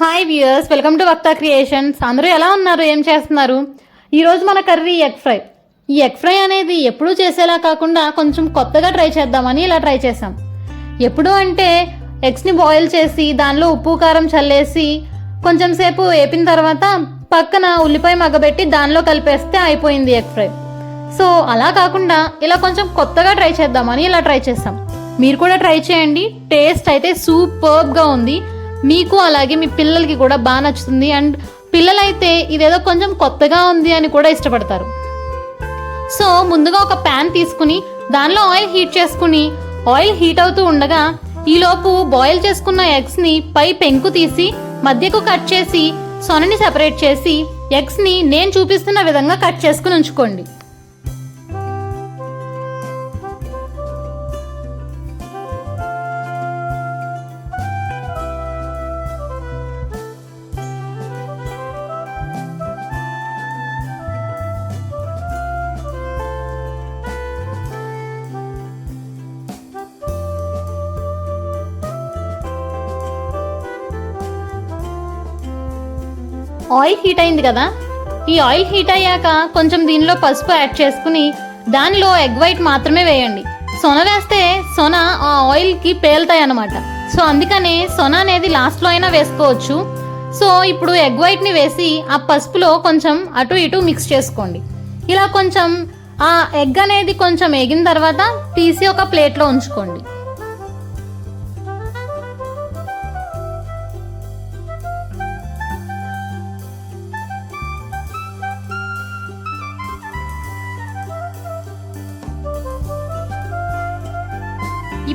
Hi viewers welcome to Vakta creations అందరూ ఎలా ఉన్నారు? ఏం చేస్తున్నారు? ఈరోజు మన కర్రీ ఎగ్ ఫ్రై ఈ ఎగ్ ఫ్రై అనేది ఎప్పుడూ చేసేలా కాకుండా కొంచెం కొత్తగా ట్రై చేద్దామని ఇలా ట్రై చేసాం ఎప్పుడు అంటే ఎగ్స్ని బాయిల్ చేసి దానిలో ఉప్పు కారం చల్లేసి కొంచెం సేపు వేపిన తర్వాత పక్కన ఉల్లిపాయ మగ్గబెట్టి దానిలో కలిపేస్తే అయిపోయింది ఎగ్ ఫ్రై సో అలా కాకుండా ఇలా కొంచెం కొత్తగా ట్రై చేద్దామని ఇలా ట్రై చేసాం మీరు కూడా ట్రై చేయండి. టేస్ట్ అయితే సూపర్బ్గా ఉంది. మీకు అలాగే మీ పిల్లలకి కూడా బాగా నచ్చుతుంది. అండ్ పిల్లలైతే ఇదేదో కొంచెం కొత్తగా ఉంది అని కూడా ఇష్టపడతారు. సో ముందుగా ఒక ప్యాన్ తీసుకుని దానిలో ఆయిల్ హీట్ చేసుకుని ఆయిల్ హీట్ అవుతూ ఉండగా ఈలోపు బాయిల్ చేసుకున్న ఎగ్స్ని పై పెంకు తీసి మధ్యకు కట్ చేసి సొనని సెపరేట్ చేసి ఎగ్స్ని నేను చూపిస్తున్న విధంగా కట్ చేసుకుని ఉంచుకోండి. ఆయిల్ హీట్ అయింది కదా? ఈ ఆయిల్ హీట్ అయ్యాక కొంచెం దీనిలో పసుపు యాడ్ చేసుకుని దానిలో ఎగ్ వైట్ మాత్రమే వేయండి. సొన వేస్తే సొన ఆ ఆయిల్కి పేలుతాయి అన్నమాట సో అందుకనే సొన అనేది లాస్ట్లో అయినా వేసుకోవచ్చు. సో ఇప్పుడు ఎగ్ వైట్ని వేసి ఆ పసుపులో కొంచెం అటు ఇటు మిక్స్ చేసుకోండి. ఇలా కొంచెం ఆ ఎగ్ అనేది కొంచెం ఎగిన తర్వాత తీసి ఒక ప్లేట్లో ఉంచుకోండి.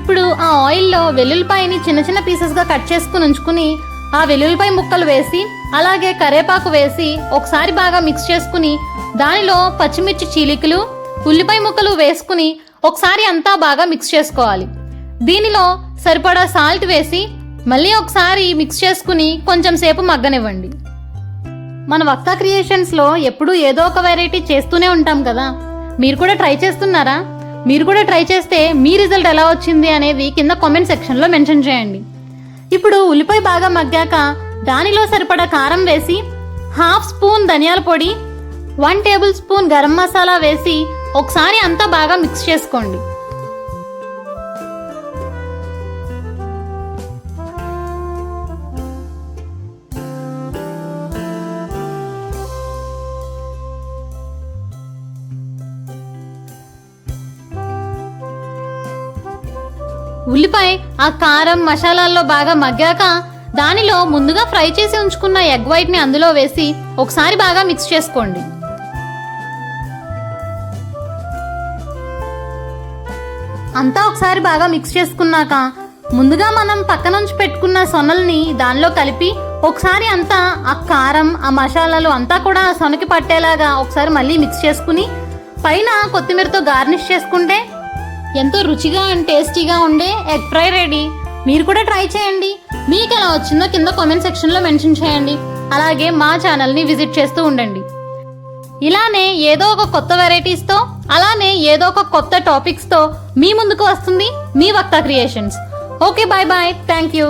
ఇప్పుడు ఆ ఆయిల్లో వెల్లుల్లిపాయని చిన్న చిన్న పీసెస్గా కట్ చేసుకుని ఉంచుకుని ఆ వెల్లుల్లిపాయ ముక్కలు వేసి అలాగే కరేపాకు వేసి ఒకసారి బాగా మిక్స్ చేసుకుని దానిలో పచ్చిమిర్చి చీలికలు ఉల్లిపాయ ముక్కలు వేసుకుని ఒకసారి అంతా బాగా మిక్స్ చేసుకోవాలి. దీనిలో సరిపడా సాల్ట్ వేసి మళ్ళీ ఒకసారి మిక్స్ చేసుకుని కొంచెం సేపు మగ్గనివ్వండి. మన వక్త క్రియేషన్స్లో ఎప్పుడూ ఏదో ఒక వెరైటీ చేస్తూనే ఉంటాం కదా. మీరు కూడా ట్రై చేస్తున్నారా? మీరు కూడా ట్రై చేస్తే మీ రిజల్ట్ ఎలా వచ్చింది అనేది కింద కామెంట్ సెక్షన్లో మెన్షన్ చేయండి. ఇప్పుడు ఉల్లిపాయ బాగా మగ్గాక దానిలో సరిపడా కారం వేసి హాఫ్ స్పూన్ ధనియాల పొడి one tablespoon garam masala వేసి ఒకసారి అంతా బాగా మిక్స్ చేసుకోండి. ఉల్లిపాయ ఆ కారం మసాలాల్లో బాగా మగ్గాక దానిలో ముందుగా ఫ్రై చేసి ఉంచుకున్న ఎగ్ వైట్ని అందులో వేసి ఒకసారి బాగా మిక్స్ చేసుకోండి. అంతా ఒకసారి బాగా మిక్స్ చేసుకున్నాక ముందుగా మనం పక్కనుంచి పెట్టుకున్న సొనల్ని దానిలో కలిపి ఒకసారి అంతా ఆ కారం ఆ మసాలాలు అంతా కూడా సొనకి పట్టేలాగా ఒకసారి మళ్ళీ మిక్స్ చేసుకుని పైన కొత్తిమీరతో గార్నిష్ చేసుకుంటే ఎంతో రుచిగా అండ్ టేస్టీగా ఉండే ఎగ్ ఫ్రై రెడీ. మీరు కూడా ట్రై చేయండి. మీకు ఎలా వచ్చిందో కింద కామెంట్ సెక్షన్లో మెన్షన్ చేయండి. అలాగే మా ఛానల్ని విజిట్ చేస్తూ ఉండండి. ఇలానే ఏదో ఒక కొత్త వెరైటీస్తో అలానే ఏదో ఒక కొత్త టాపిక్స్తో మీ ముందుకు వస్తుంది మీ Vakta creations. Okay bye bye thank you.